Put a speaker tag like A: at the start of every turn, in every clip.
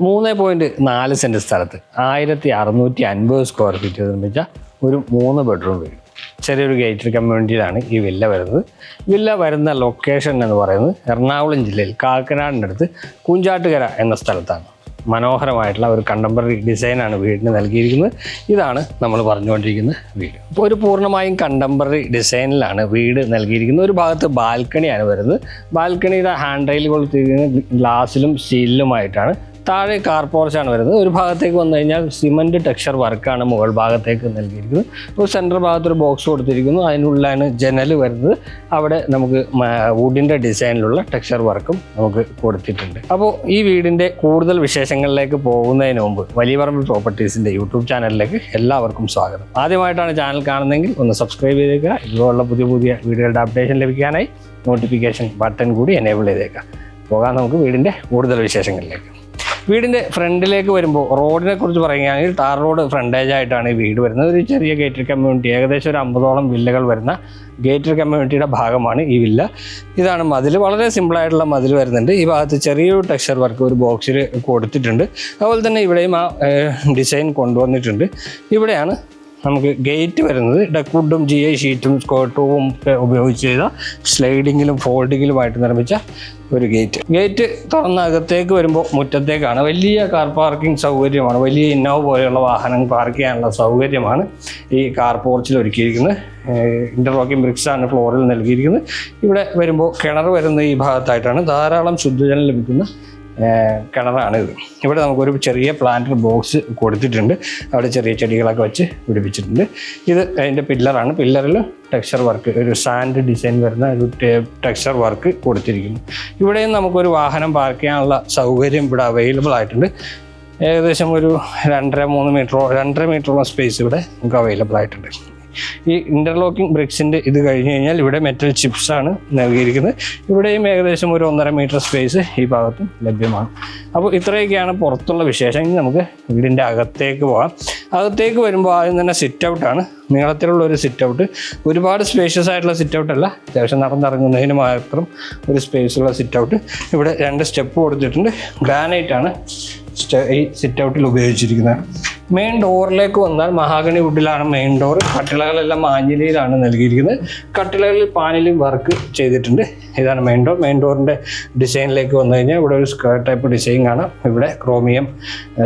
A: മൂന്ന് പോയിന്റ് നാല് സെന്റ് സ്ഥലത്ത്. ആയിരത്തി അറുന്നൂറ്റി അൻപത് സ്ക്വയർ ഫീറ്റ് നിർമ്മിച്ച ഒരു മൂന്ന് ബെഡ്റൂം വീട്. ചെറിയൊരു ഗേറ്റഡ് കമ്മ്യൂണിറ്റിയിലാണ് ഈ വില്ല വരുന്നത്. വില്ല വരുന്ന ലൊക്കേഷൻ എന്ന് പറയുന്നത് എറണാകുളം ജില്ലയിൽ കാക്കനാടിനടുത്ത് കുഞ്ചാട്ടുകര എന്ന സ്ഥലത്താണ്. മനോഹരമായിട്ടുള്ള ഒരു കണ്ടംപററി ഡിസൈനാണ് വീടിന് നൽകിയിരിക്കുന്നത്. ഇതാണ് നമ്മൾ പറഞ്ഞുകൊണ്ടിരിക്കുന്ന വീട്. ഇപ്പോൾ ഒരു പൂർണമായും കണ്ടംപററി ഡിസൈനിലാണ് വീട് നൽകിയിരിക്കുന്നത്. ഒരു ഭാഗത്ത് ബാൽക്കണിയാണ് വരുന്നത്. ബാൽക്കണിയുടെ ഹാൻഡ് റെയിൽ ഗ്ലാസ്സിലും സ്റ്റീലിലുമായിട്ടാണ് താഴെ കാർ പോർച്ചാണ് വരുന്നത്. ഒരു ഭാഗത്തേക്ക് വന്നു കഴിഞ്ഞാൽ സിമന്റ് ടെക്സ്ചർ വർക്കാണ് മുകൾ ഭാഗത്തേക്ക് നൽകിയിരിക്കുന്നത്. ഒരു സെന്റർ ഭാഗത്ത് ഒരു ബോക്സ് കൊടുത്തിരിക്കുന്നു. അതിനുള്ളിലാണ് ജനൽ വരുന്നത്. അവിടെ നമുക്ക് വുഡിന്റെ ഡിസൈനിലുള്ള ടെക്സ്ചർ വർക്കും നമുക്ക് കൊടുത്തിട്ടുണ്ട്. അപ്പോൾ ഈ വീടിന്റെ കൂടുതൽ വിശേഷങ്ങളിലേക്ക് പോകുന്നതിന് മുമ്പ് വലിയ പറമ്പിൽ പ്രോപ്പർട്ടീസിന്റെ യൂട്യൂബ് ചാനലിലേക്ക് എല്ലാവർക്കും സ്വാഗതം. ആദ്യമായിട്ടാണ് ചാനൽ കാണുന്നതെങ്കിൽ ഒന്ന് സബ്സ്ക്രൈബ് ചെയ്തേക്കുക. ഇതുപോലുള്ള പുതിയ പുതിയ വീഡിയോകളുടെ അപ്ഡേഷൻ ലഭിക്കാനായി നോട്ടിഫിക്കേഷൻ ബട്ടൺ കൂടി എനേബിൾ ചെയ്തേക്കാം പോകാം നമുക്ക് വീടിന്റെ കൂടുതൽ വിശേഷങ്ങളിലേക്ക്. വീടിന്റെ ഫ്രണ്ടിലേക്ക് വരുമ്പോൾ റോഡിനെ കുറിച്ച് പറയുകയാണെങ്കിൽ ടാർ റോഡ് ഫ്രണ്ടേജ് ആയിട്ടാണ് ഈ വീട് വരുന്നത്. ഒരു ചെറിയ ഗേറ്റഡ് കമ്മ്യൂണിറ്റി ഏകദേശം ഒരു അമ്പതോളം വില്ലകൾ വരുന്ന ഗേറ്റഡ് കമ്മ്യൂണിറ്റിയുടെ ഭാഗമാണ് ഈ വില്ല. ഇതാണ് മതിൽ വളരെ സിമ്പിളായിട്ടുള്ള മതിൽ വരുന്നുണ്ട്. ഈ ഭാഗത്ത് ചെറിയൊരു ടെക്സ്ചർ വർക്ക് ഒരു ബോക്സിൽ കൊടുത്തിട്ടുണ്ട്. അതുപോലെ തന്നെ ഇവിടെയും ആ ഡിസൈൻ കൊണ്ടുവന്നിട്ടുണ്ട്. ഇവിടെയാണ് നമുക്ക് ഗേറ്റ് വരുന്നത് ഡക്വുഡും ജി ഐ ഷീറ്റും സ്കോട്ടവും ഒക്കെ ഉപയോഗിച്ച് ചെയ്ത സ്ലൈഡിങ്ങിലും ഫോൾഡിങ്ങിലുമായിട്ട് നിർമ്മിച്ച ഒരു ഗേറ്റ് ഗേറ്റ് തുറന്ന അകത്തേക്ക് വരുമ്പോൾ മുറ്റത്തേക്കാണ്. വലിയ കാർ പാർക്കിംഗ് സൗകര്യമാണ്. വലിയ ഇന്നോവ പോലെയുള്ള വാഹനം പാർക്ക് ചെയ്യാനുള്ള സൗകര്യമാണ് ഈ കാർ പോർച്ചിൽ ഒരുക്കിയിരിക്കുന്നത്. ഇന്റർലോക്കിംഗ് ബ്രിക്സാണ് ഫ്ലോറിൽ നൽകിയിരിക്കുന്നത്. ഇവിടെ വരുമ്പോൾ കിണർ വരുന്ന ഈ ഭാഗത്തായിട്ടാണ് ധാരാളം ശുദ്ധജലം ലഭിക്കുന്ന കിണറാണ് ഇത്. ഇവിടെ നമുക്കൊരു ചെറിയ പ്ലാന്റർ ബോക്സ് കൊടുത്തിട്ടുണ്ട്. അവിടെ ചെറിയ ചെടികളൊക്കെ വെച്ച് പിടിപ്പിച്ചിട്ടുണ്ട്. ഇത് അതിന്റെ പില്ലറാണ് പില്ലറിൽ ടെക്സ്ചർ വർക്ക് ഒരു സാൻഡ് ഡിസൈൻ വരുന്ന ഒരു ടെക്സ്ചർ വർക്ക് കൊടുത്തിരിക്കുന്നു. ഇവിടെയും നമുക്കൊരു വാഹനം പാർക്ക് ചെയ്യാനുള്ള സൗകര്യം ഇവിടെ അവൈലബിൾ ആയിട്ടുണ്ട്. ഏകദേശം ഒരു രണ്ടര മൂന്ന് മീറ്ററോ രണ്ടര മീറ്ററോളം സ്പേസ് ഇവിടെ നമുക്ക് അവൈലബിൾ ആയിട്ടുണ്ട്. ഈ ഇന്റർലോക്കിംഗ് ബ്രിക്സിന്റെ ഇത് കഴിഞ്ഞ് കഴിഞ്ഞാൽ ഇവിടെ മെറ്റൽ ചിപ്സ് ആണ് നൽകിയിരിക്കുന്നത്. ഇവിടെയും ഏകദേശം ഒരു ഒന്നര മീറ്റർ സ്പേസ് ഈ ഭാഗത്തും ലഭ്യമാണ്. അപ്പോൾ ഇത്രയൊക്കെയാണ് പുറത്തുള്ള വിശേഷം ഇനി നമുക്ക് വീടിന്റെ അകത്തേക്ക് പോകാം. അകത്തേക്ക് വരുമ്പോൾ ആദ്യം തന്നെ സിറ്റ് ഔട്ടാണ് നീളത്തിലുള്ള ഒരു സിറ്റ് ഔട്ട് ഒരുപാട് സ്പേഷ്യസ് ആയിട്ടുള്ള സിറ്റ് ഔട്ട് അല്ല. അത്യാവശ്യം നടന്നിറങ്ങുന്നതിന് മാത്രം ഒരു സ്പേസുള്ള സിറ്റ് ഔട്ട് ഇവിടെ രണ്ട് സ്റ്റെപ്പ് കൊടുത്തിട്ടുണ്ട്. ഗ്രാനൈറ്റ് ആണ് ഈ സിറ്റ് ഔട്ടിൽ ഉപയോഗിച്ചിരിക്കുന്നത്. മെയിൻ ഡോറിലേക്ക് വന്നാൽ മഹാഗണി വുഡിലാണ് മെയിൻ ഡോർ കട്ടിളകളെല്ലാം മാഞ്ഞിലയിലാണ് നൽകിയിരിക്കുന്നത്. കട്ടിളകളിൽ പാനലും വർക്ക് ചെയ്തിട്ടുണ്ട്. ഇതാണ് മെയിൻ ഡോർ മെയിൻ ഡോറിന്റെ ഡിസൈനിലേക്ക് വന്നു കഴിഞ്ഞാൽ ഇവിടെ ഒരു സ്ക്വയർ ടൈപ്പ് ഡിസൈൻ കാണാം. ഇവിടെ ക്രോമിയം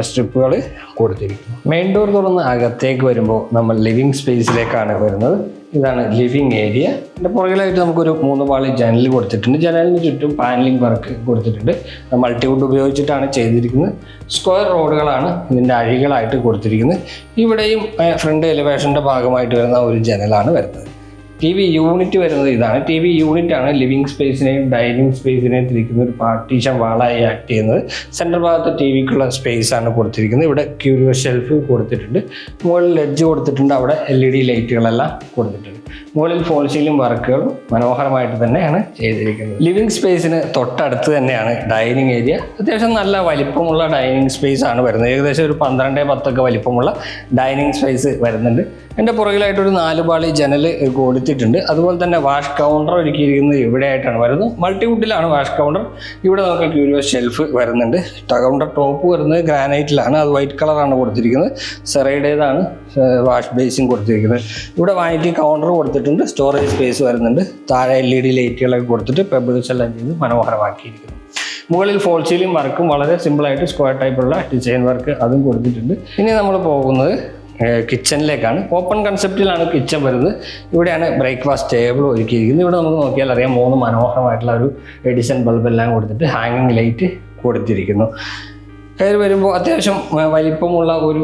A: സ്ട്രിപ്പുകൾ കൊടുത്തിരിക്കും മെയിൻ ഡോർ തുറന്ന് അകത്തേക്ക് വരുമ്പോൾ നമ്മൾ ലിവിങ് സ്പേസിലേക്കാണ് വരുന്നത്. ഇതാണ് ലിവിങ് ഏരിയ. ഇതിന്റെ പുറകിലായിട്ട് നമുക്കൊരു മൂന്ന് പാളി ജനൽ കൊടുത്തിട്ടുണ്ട്. ജനലിന് ചുറ്റും പാനലിംഗ് വർക്ക് കൊടുത്തിട്ടുണ്ട്. മൾട്ടിവുഡ് ഉപയോഗിച്ചിട്ടാണ് ചെയ്തിരിക്കുന്നത്. സ്ക്വയർ റോഡുകളാണ് ഇതിന്റെ അഴികളായിട്ട് കൊടുത്തിരിക്കുന്നത്. ഇവിടെയും ഫ്രണ്ട് എലിവേഷന്റെ ഭാഗമായിട്ട് വരുന്ന ഒരു ജനലാണ് വരുന്നത്. ടി വി യൂണിറ്റ് വരുന്നത് ഇതാണ്. ടി വി ആണ് ലിവിങ് സ്പേസിനെയും ഡൈനിങ് സ്പേസിനെയും തിരിക്കുന്ന ഒരു പാർട്ടീഷൻ വാളായി ആക്ട് ചെയ്യുന്നത്. സെന്റർ ഭാഗത്ത് ടി വിക്കുള്ള ആണ് കൊടുത്തിരിക്കുന്നത്. ഇവിടെ ക്യൂരിയോ ഷെൽഫ് കൊടുത്തിട്ടുണ്ട്. മുകളിൽ ലെഡ്ജ് കൊടുത്തിട്ടുണ്ട്. അവിടെ എൽ ഇ ഡി ലൈറ്റുകളെല്ലാം കൊടുത്തിട്ടുണ്ട്. മുകളിൽ ഫോൾ സീലിംഗ് വർക്കുകളും മനോഹരമായിട്ട് തന്നെയാണ് ചെയ്തിരിക്കുന്നത്. ലിവിങ് സ്പേസിന് തൊട്ടടുത്ത് തന്നെയാണ് ഡൈനിങ് ഏരിയ അത്യാവശ്യം നല്ല വലിപ്പമുള്ള ഡൈനിങ് സ്പേസ് ആണ് വരുന്നത്. ഏകദേശം ഒരു പന്ത്രണ്ട് പത്തൊക്കെ വലിപ്പമുള്ള ഡൈനിങ് സ്പേസ് വരുന്നുണ്ട്. എന്റെ പുറകിലായിട്ടൊരു നാല് പാളി ജനൽ കൊടുത്തിട്ടുണ്ട് അതുപോലെ തന്നെ വാഷ് കൗണ്ടർ ഒരുക്കിയിരിക്കുന്നത് ഇവിടെയായിട്ടാണ് വരുന്നത്. മൾട്ടിവുഡിലാണ് വാഷ് കൗണ്ടർ ഇവിടെ നമുക്ക് ക്യൂരിയോ ഷെൽഫ് വരുന്നുണ്ട്. കൗണ്ടർ ടോപ്പ് വരുന്നത് ഗ്രാനൈറ്റിലാണ് അത് വൈറ്റ് കളറാണ് കൊടുത്തിരിക്കുന്നത്. സെറൈഡേതാണ് വാഷ് ബേസിൻ കൊടുത്തിരിക്കുന്നത്. ഇവിടെ വാനിറ്റി കൗണ്ടർ കൊടുത്തിട്ടുണ്ട്. സ്റ്റോറേജ് സ്പേസ് വരുന്നുണ്ട്. താഴെ എൽ ഇ ഡി ലൈറ്റുകളൊക്കെ കൊടുത്തിട്ട് പെബിൾസ് എല്ലാം ചെയ്ത് മനോഹരമാക്കിയിരിക്കുന്നു. മുകളിൽ ഫോൾ സീലിംഗ് വർക്കും വളരെ സിമ്പിളായിട്ട് സ്ക്വയർ ടൈപ്പുള്ള ഡിസൈൻ വർക്ക് അതും കൊടുത്തിട്ടുണ്ട്. ഇനി നമ്മൾ പോകുന്നത് കിച്ചണിലേക്കാണ് ഓപ്പൺ കൺസെപ്റ്റിലാണ് കിച്ചൺ വരുന്നത്. ഇവിടെയാണ് ബ്രേക്ക്ഫാസ്റ്റ് ടേബിൾ ഒരുക്കിയിരിക്കുന്നത്. ഇവിടെ നമുക്ക് നോക്കിയാൽ അറിയാം മൂന്ന് മനോഹരമായിട്ടുള്ള ഒരു എഡിസൺ ബൾബ് എല്ലാം കൊടുത്തിട്ട് ഹാങ്ങിങ് ലൈറ്റ് കൊടുത്തിരിക്കുന്നു. കയറി വരുമ്പോൾ അത്യാവശ്യം വലിപ്പമുള്ള ഒരു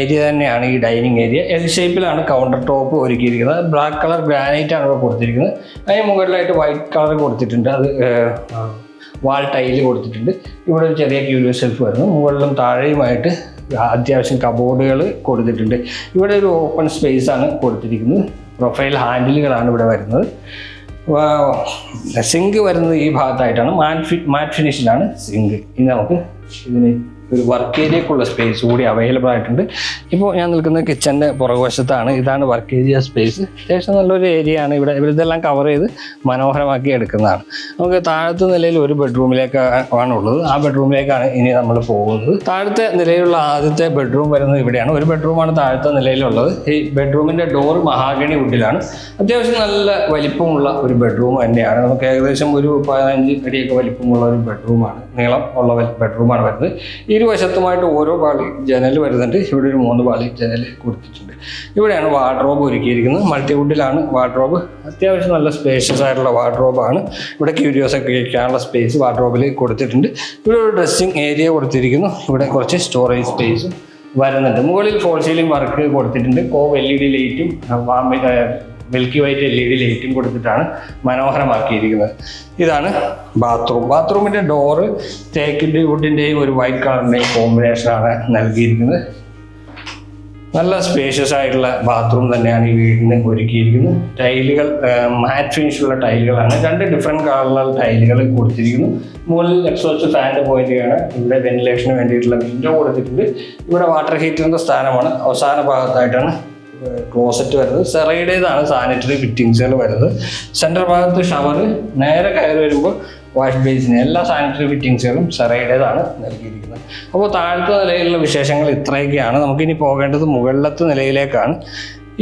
A: ഏരിയ തന്നെയാണ് ഈ ഡൈനിങ് ഏരിയ എൽ ഷേപ്പിലാണ് കൗണ്ടർ ടോപ്പ് ഒരുക്കിയിരിക്കുന്നത്. ബ്ലാക്ക് കളർ ഗ്രാനൈറ്റ് ആണ് ഇവിടെ കൊടുത്തിരിക്കുന്നത്. അതിന് മുകളിലായിട്ട് വൈറ്റ് കളർ കൊടുത്തിട്ടുണ്ട്. അത് വാൾ ടൈൽ കൊടുത്തിട്ടുണ്ട്. ഇവിടെ ഒരു ചെറിയ ക്യൂരിയോ സെൽഫ് വരുന്നു. മുകളിലും താഴെയുമായിട്ട് അത്യാവശ്യം കബോർഡുകൾ കൊടുത്തിട്ടുണ്ട്. ഇവിടെ ഒരു ഓപ്പൺ സ്പേസ് ആണ് കൊടുത്തിരിക്കുന്നത്. പ്രൊഫൈൽ ഹാൻഡിലുകളാണ് ഇവിടെ വരുന്നത്. സിങ്ക് വരുന്നത് ഈ ഭാഗത്തായിട്ടാണ്. മാറ്റ് മാറ്റ് ഫിനിഷിലാണ് സിങ്ക് ഇനി നമുക്ക് ഇതിന് ഒരു വർക്ക് ഏരിയക്കുള്ള സ്പേസ് കൂടി അവൈലബിൾ ആയിട്ടുണ്ട്. ഇപ്പോൾ ഞാൻ നിൽക്കുന്ന കിച്ചന്റെ പുറകുവശത്താണ്. ഇതാണ് വർക്ക് ഏരിയ സ്പേസ് അത്യാവശ്യം നല്ലൊരു ഏരിയ ആണ്. ഇവിടെ ഇവരിതെല്ലാം കവർ ചെയ്ത് മനോഹരമാക്കി എടുക്കുന്നതാണ്. നമുക്ക് താഴത്തെ നിലയിൽ ഒരു ബെഡ്റൂമിലേക്ക് ആണ് ഉള്ളത്. ആ ബെഡ്റൂമിലേക്കാണ് ഇനി നമ്മൾ പോകുന്നത്. താഴത്തെ നിലയിലുള്ള ആദ്യത്തെ ബെഡ്റൂം വരുന്നത് ഇവിടെയാണ്. ഒരു ബെഡ്റൂമാണ് താഴത്തെ നിലയിലുള്ളത്. ഈ ബെഡ്റൂമിന്റെ ഡോർ മഹാഗണി വുഡിലാണ് അത്യാവശ്യം നല്ല വലിപ്പമുള്ള ഒരു ബെഡ്റൂം തന്നെയാണ്. നമുക്ക് ഏകദേശം ഒരു പതിനഞ്ച് അടിയൊക്കെ വലിപ്പമുള്ള ഒരു ബെഡ്റൂമാണ് നീളം ഉള്ള ബെഡ്റൂമാണ് വരുന്നത്. ഇരുവശത്തുമായിട്ട് ഓരോ പാളി ജനൽ വരുന്നുണ്ട്. ഇവിടെ ഒരു മൂന്ന് പാളി ജനൽ കൊടുത്തിട്ടുണ്ട്. ഇവിടെയാണ് വാർഡ്രോബ് ഒരുക്കിയിരിക്കുന്നത്. മൾട്ടിവുഡിലാണ് വാർഡ്രോബ് അത്യാവശ്യം നല്ല സ്പേഷ്യസ് ആയിട്ടുള്ള വാർഡ്രോബാണ് ഇവിടെ ക്യൂരിയോസ് ഒക്കെ ഇരിക്കാനുള്ള സ്പേസ് വാർഡ്രോബിൽ കൊടുത്തിട്ടുണ്ട്. ഇവിടെ ഒരു ഡ്രസ്സിങ് ഏരിയ കൊടുത്തിരിക്കുന്നു. ഇവിടെ കുറച്ച് സ്റ്റോറേജ് സ്പേസും വരുന്നുണ്ട്. മുകളിൽ ഫോൾ സീലിംഗ് വർക്ക് കൊടുത്തിട്ടുണ്ട്. കോവ് എൽ ഇ ഡി ലൈറ്റും milky white L E D ലൈറ്റും കൊടുത്തിട്ടാണ് മനോഹരമാക്കിയിരിക്കുന്നത്. ഇതാണ് ബാത്റൂം ബാത്റൂമിന്റെ ഡോറ് തേക്കിന്റെ വുഡിന്റെയും ഒരു വൈറ്റ് കളറിന്റെയും കോമ്പിനേഷനാണ് നൽകിയിരിക്കുന്നത്. നല്ല സ്പേഷ്യസ് ആയിട്ടുള്ള ബാത്റൂം തന്നെയാണ് ഈ വീടിന് ഒരുക്കിയിരിക്കുന്നത്. ടൈലുകൾ മാറ്റ് ഫിനിഷുള്ള ടൈലുകളാണ് രണ്ട് ഡിഫറെന്റ് കളറിലുള്ള ടൈലുകൾ കൊടുത്തിരിക്കുന്നു. മുകളിൽ എക്സോസ്റ്റ് ഫാന്റെ പോയിന്റാണ് ഇവിടെ വെന്റിലേഷന് വേണ്ടിയിട്ടുള്ള വിൻഡോ കൊടുത്തിട്ടുണ്ട്. ഇവിടെ വാട്ടർ ഹീറ്ററിന്റെ സ്ഥാനമാണ്. അവസാന ഭാഗത്തായിട്ടാണ് ക്ലോസറ്റ് വരുന്നത്. സെറയുടേതാണ് സാനിറ്ററി ഫിറ്റിങ്സുകൾ വരുന്നത്. സെൻട്രൽ ഭാഗത്ത് ഷവർ നേരെ കയറി വരുമ്പോൾ വാഷ് ബേസിന് എല്ലാ സാനിറ്ററി ഫിറ്റിങ്സുകളും സെറയുടേതാണ് നൽകിയിരിക്കുന്നത്. അപ്പോൾ താഴത്തെ നിലയിലുള്ള വിശേഷങ്ങൾ ഇത്രയൊക്കെയാണ്. നമുക്കിനി പോകേണ്ടത് മുകളിലത്തെ നിലയിലേക്കാണ്.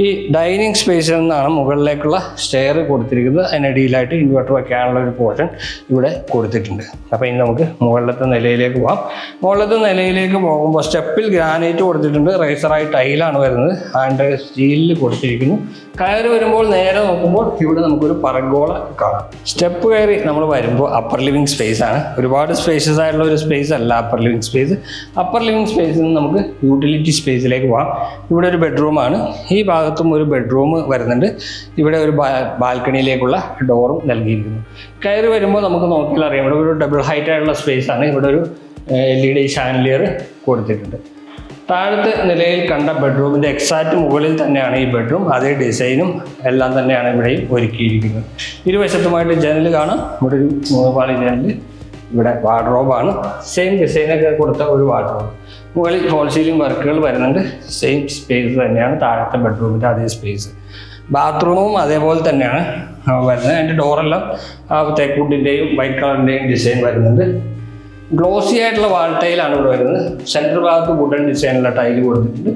A: ഈ ഡൈനിങ് സ്പേസിൽ നിന്നാണ് മുകളിലേക്കുള്ള സ്റ്റെയർ കൊടുത്തിരിക്കുന്നത്. അതിനടിയിലായിട്ട് ഇൻവെർട്ടർ വെക്കാനുള്ള ഒരു പോർഷൻ ഇവിടെ കൊടുത്തിട്ടുണ്ട്. അപ്പോൾ ഇനി നമുക്ക് മുകളിലത്തെ നിലയിലേക്ക് പോകാം മുകളിലത്തെ നിലയിലേക്ക് പോകുമ്പോൾ സ്റ്റെപ്പിൽ ഗ്രാനൈറ്റ് കൊടുത്തിട്ടുണ്ട്. റൈസറായി ടൈലാണ് വരുന്നത്. ആൻഡ് സ്റ്റീലിൽ കൊടുത്തിരിക്കുന്നു. കയറി വരുമ്പോൾ നേരെ നോക്കുമ്പോൾ ഇവിടെ നമുക്കൊരു പറഗോള കാണാം. സ്റ്റെപ്പ് കയറി നമ്മൾ വരുമ്പോൾ അപ്പർ ലിവിങ് സ്പേസ് ആണ്. ഒരുപാട് സ്പേസസ് ആയിട്ടുള്ള ഒരു സ്പേസ് അല്ല upper living space upper living സ്പേസിൽ നിന്ന് നമുക്ക് യൂട്ടിലിറ്റി സ്പേസിലേക്ക് പോകാം ഇവിടെ ഒരു ബെഡ്റൂമാണ് ഈ ഭാഗത്തും ഒരു ബെഡ്റൂം വരുന്നുണ്ട്. ഇവിടെ ഒരു ബാൽക്കണിയിലേക്കുള്ള ഡോറും നൽകിയിരിക്കുന്നു. കയറി വരുമ്പോൾ നമുക്ക് നോക്കിയാൽ അറിയാം. ഇവിടെ ഒരു ഡബിൾ ഹൈറ്റ് ആയിട്ടുള്ള സ്പേസ് ആണ്. ഇവിടെ ഒരു എൽ ഇ ഡി ഷാൻലിയർ കൊടുത്തിട്ടുണ്ട്. താഴത്തെ നിലയിൽ കണ്ട ബെഡ്റൂമിന്റെ എക്സാക്റ്റ് മുകളിൽ തന്നെയാണ് ഈ ബെഡ്റൂം അതേ ഡിസൈനും എല്ലാം തന്നെയാണ് ഇവിടെയും ഒരുക്കിയിരിക്കുന്നത്. ഇരുവശത്തുമായിട്ട് ജനൽ കാണാം. ഇവിടെ ഒരു മൂന്ന് പാളി ജനൽ ഇവിടെ വാർഡ്രോബാണ് സെയിം ഡിസൈനൊക്കെ കൊടുത്ത ഒരു വാർഡ്രോബ് മുകളിൽ ഹോൾ സീലിംഗ് വർക്കുകൾ വരുന്നുണ്ട്. സെയിം സ്പേസ് തന്നെയാണ്. താഴത്തെ ബെഡ്റൂമിന്റെ അതേ സ്പേസ് ബാത്റൂമും അതേപോലെ തന്നെയാണ്. വരുന്നത്. അതിന്റെ ഡോറെല്ലാം തേക്കൂട്ടിന്റെയും വൈറ്റ് കളറിന്റെയും ഡിസൈൻ വരുന്നുണ്ട്. ഗ്ലോസി ആയിട്ടുള്ള വാൾ ടൈലാണ് ഇവിടെ വരുന്നത്. സെന്റർ ഭാഗത്ത് വുഡൻ ഡിസൈനുള്ള ടൈൽ കൊടുത്തിട്ടുണ്ട്.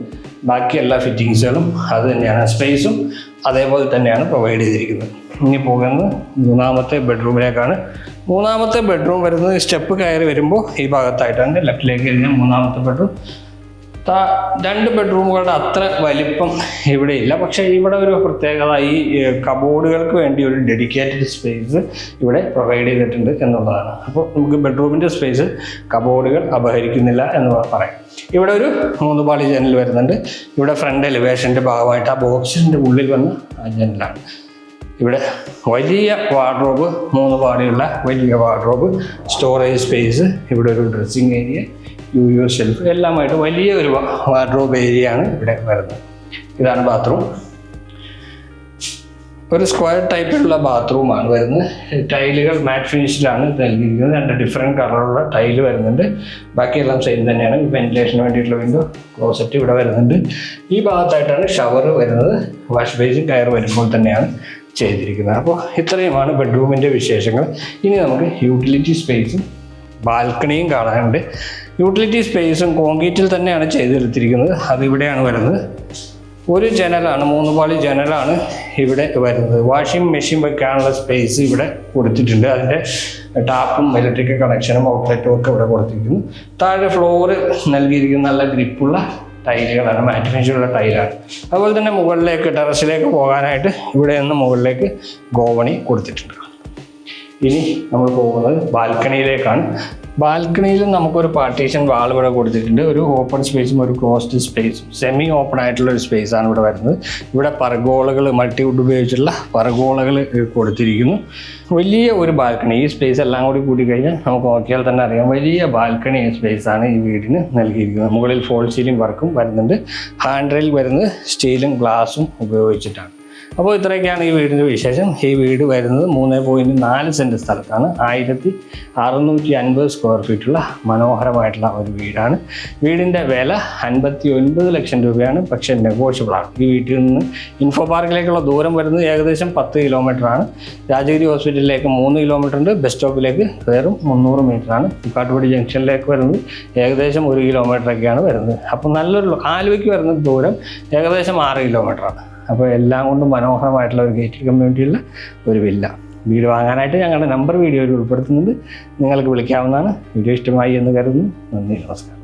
A: ബാക്കി എല്ലാ ഫിറ്റിങ്സുകളും അത് തന്നെയാണ്. സ്പേസും അതേപോലെ തന്നെയാണ് പ്രൊവൈഡ് ചെയ്തിരിക്കുന്നത്. ഇനി പോകുന്നത് മൂന്നാമത്തെ ബെഡ്റൂമിലേക്കാണ് മൂന്നാമത്തെ ബെഡ്റൂം വരുന്നത് സ്റ്റെപ്പ് കയറി വരുമ്പോൾ ഈ ഭാഗത്തായിട്ടാണ് ലെഫ്റ്റിലേക്ക് കഴിഞ്ഞാൽ മൂന്നാമത്തെ ബെഡ്റൂം രണ്ട് ബെഡ്റൂമുകളുടെ അത്ര വലിപ്പം ഇവിടെ ഇല്ല പക്ഷേ ഇവിടെ ഒരു പ്രത്യേകത ഈ കബോർഡുകൾക്ക് വേണ്ടി ഒരു ഡെഡിക്കേറ്റഡ് സ്പേസ് ഇവിടെ പ്രൊവൈഡ് ചെയ്തിട്ടുണ്ട് എന്നുള്ളതാണ്. അപ്പോൾ നമുക്ക് ബെഡ്റൂമിന്റെ സ്പേസ് കബോർഡുകൾ അപഹരിക്കുന്നില്ല എന്ന് പറയാം. ഇവിടെ ഒരു മൂന്ന് പാളി ജനൽ വരുന്നുണ്ട്. ഇവിടെ ഫ്രണ്ട് എലിവേഷന്റെ ഭാഗമായിട്ട് ആ ബോക്സിന്റെ ഉള്ളിൽ വന്ന ജനലാണ്. ഇവിടെ വലിയ വാർഡ്രോബ് മൂന്ന് പാടിയുള്ള വലിയ വാർഡ്രോബ് സ്റ്റോറേജ് സ്പേസ് ഇവിടെ ഒരു dressing area U U shelf എല്ലാമായിട്ട് വലിയ ഒരു വാർഡ്രോബ് ഏരിയ ആണ് ഇവിടെ വരുന്നത്. ഇതാണ് ബാത്റൂം ഒരു സ്ക്വയർ ടൈപ്പിലുള്ള ബാത്റൂമാണ് വരുന്നത്. ടൈലുകൾ മാറ്റ് ഫിനിഷിലാണ് നൽകിയിരിക്കുന്നത്. രണ്ട് ഡിഫറെന്റ് കളറുള്ള ടൈൽ വരുന്നുണ്ട്. ബാക്കിയെല്ലാം സെയിം തന്നെയാണ്. വെന്റിലേഷന് വേണ്ടിയിട്ടുള്ള വിൻഡോ ക്ലോസറ്റ് ഇവിടെ വരുന്നുണ്ട്. ഈ ഭാഗത്തായിട്ടാണ് ഷവർ വരുന്നത്. വാഷ് ബേസിൻ കയർ വരുമ്പോൾ തന്നെയാണ് ചെയ്തിരിക്കുന്നത്. അപ്പോൾ ഇത്രയുമാണ് ബെഡ്റൂമിന്റെ വിശേഷങ്ങൾ. ഇനി നമുക്ക് യൂട്ടിലിറ്റി സ്പേസും ബാൽക്കണിയും കാണാനുണ്ട്. യൂട്ടിലിറ്റി സ്പേസും കോൺക്രീറ്റിൽ തന്നെയാണ് ചെയ്തെടുത്തിരിക്കുന്നത്. അതിവിടെയാണ് വരുന്നത്. ഒരു ജനലാണ് മൂന്ന് പാളി ജനലാണ് ഇവിടെ വരുന്നത്. വാഷിംഗ് മെഷീൻ വെക്കാനുള്ള സ്പേസ് ഇവിടെ കൊടുത്തിട്ടുണ്ട്. അതിന്റെ ടാപ്പും ഇലക്ട്രിക്കൽ കണക്ഷനും ഔട്ട്ലെറ്റും ഒക്കെ ഇവിടെ കൊടുത്തിരിക്കുന്നു. താഴെ ഫ്ലോറ് നൽകിയിരിക്കുന്ന നല്ല ഗ്രിപ്പുള്ള ടൈലുകളാണ് മാറ്റ് ടൈലാണ്. അതുപോലെ തന്നെ മുകളിലേക്ക് ടെറസിലേക്ക് പോകാനായിട്ട് ഇവിടെ നിന്ന് മുകളിലേക്ക് ഗോവണി കൊടുത്തിട്ടുണ്ട്. ഇനി നമ്മൾ പോകുന്നത് ബാൽക്കണിയിലേക്കാണ്. ബാൽക്കണിയിൽ നമുക്കൊരു പാർട്ടീഷൻ വാൾ ഇവിടെ കൊടുത്തിട്ടുണ്ട്. ഒരു ഓപ്പൺ സ്പേസും ഒരു ക്ലോസ്ഡ് സ്പേസും സെമി ഓപ്പൺ ആയിട്ടുള്ള ഒരു സ്പേസ് ആണ് ഇവിടെ വരുന്നത്. ഇവിടെ പറഗോളകൾ മൾട്ടിവുഡ് ഉപയോഗിച്ചുള്ള പറഗോളകൾ കൊടുത്തിരിക്കുന്നു. വലിയ ഒരു ബാൽക്കണി. ഈ സ്പേസ് എല്ലാം കൂടി കൂടി കഴിഞ്ഞാൽ നമുക്ക് നോക്കിയാൽ തന്നെ അറിയാം. വലിയ ബാൽക്കണി സ്പേസ് ആണ് ഈ വീടിന് നൽകിയിരിക്കുന്നത്. മുകളിൽ ഫോൾ സീലിംഗ് വർക്കും വരുന്നുണ്ട്. ഹാൻഡ് റെയിൽ വരുന്നത് സ്റ്റീലും ഗ്ലാസും ഉപയോഗിച്ചിട്ടാണ്. അപ്പോൾ ഇത്രയൊക്കെയാണ് ഈ വീടിന്റെ വിശേഷം. ഈ വീട് വരുന്നത് മൂന്ന് പോയിന്റ് നാല് സെന്റ് സ്ഥലത്താണ്. ആയിരത്തി അറുന്നൂറ്റി അൻപത് സ്ക്വയർ ഫീറ്റുള്ള മനോഹരമായിട്ടുള്ള ഒരു വീടാണ്. വീടിന്റെ വില അൻപത്തി ഒൻപത് ലക്ഷം രൂപയാണ്. പക്ഷേ നെഗോഷ്യബിൾ ആണ്. ഈ വീട്ടിൽ നിന്ന് ഇൻഫോ പാർക്കിലേക്കുള്ള ദൂരം വരുന്നത് ഏകദേശം പത്ത് കിലോമീറ്റർ ആണ്. രാജഗിരി ഹോസ്പിറ്റലിലേക്ക് മൂന്ന് കിലോമീറ്റർ ഉണ്ട്. ബസ് സ്റ്റോപ്പിലേക്ക് വേറും മുന്നൂറ് മീറ്റർ ആണ്. കാട്ടുപടി ജംഗ്ഷനിലേക്ക് വരുന്നത് ഏകദേശം ഒരു കിലോമീറ്ററൊക്കെയാണ് വരുന്നത്. അപ്പോൾ നല്ലൊരു ആലുവയ്ക്ക് വരുന്ന ദൂരം ഏകദേശം ആറ് കിലോമീറ്റർ ആണ്. അപ്പോൾ എല്ലാം കൊണ്ടും മനോഹരമായിട്ടുള്ള ഒരു ഗേറ്റഡ് കമ്മ്യൂണിറ്റിയുള്ള ഒരു വില്ല. വീട് വാങ്ങാനായിട്ട് ഞങ്ങളുടെ നമ്പർ വീഡിയോയിൽ ഉൾപ്പെടുത്തുന്നുണ്ട്. നിങ്ങൾക്ക് വിളിക്കാവുന്നതാണ്. വീഡിയോ ഇഷ്ടമായി എന്ന് കരുതുന്നു. നന്ദി നമസ്കാരം.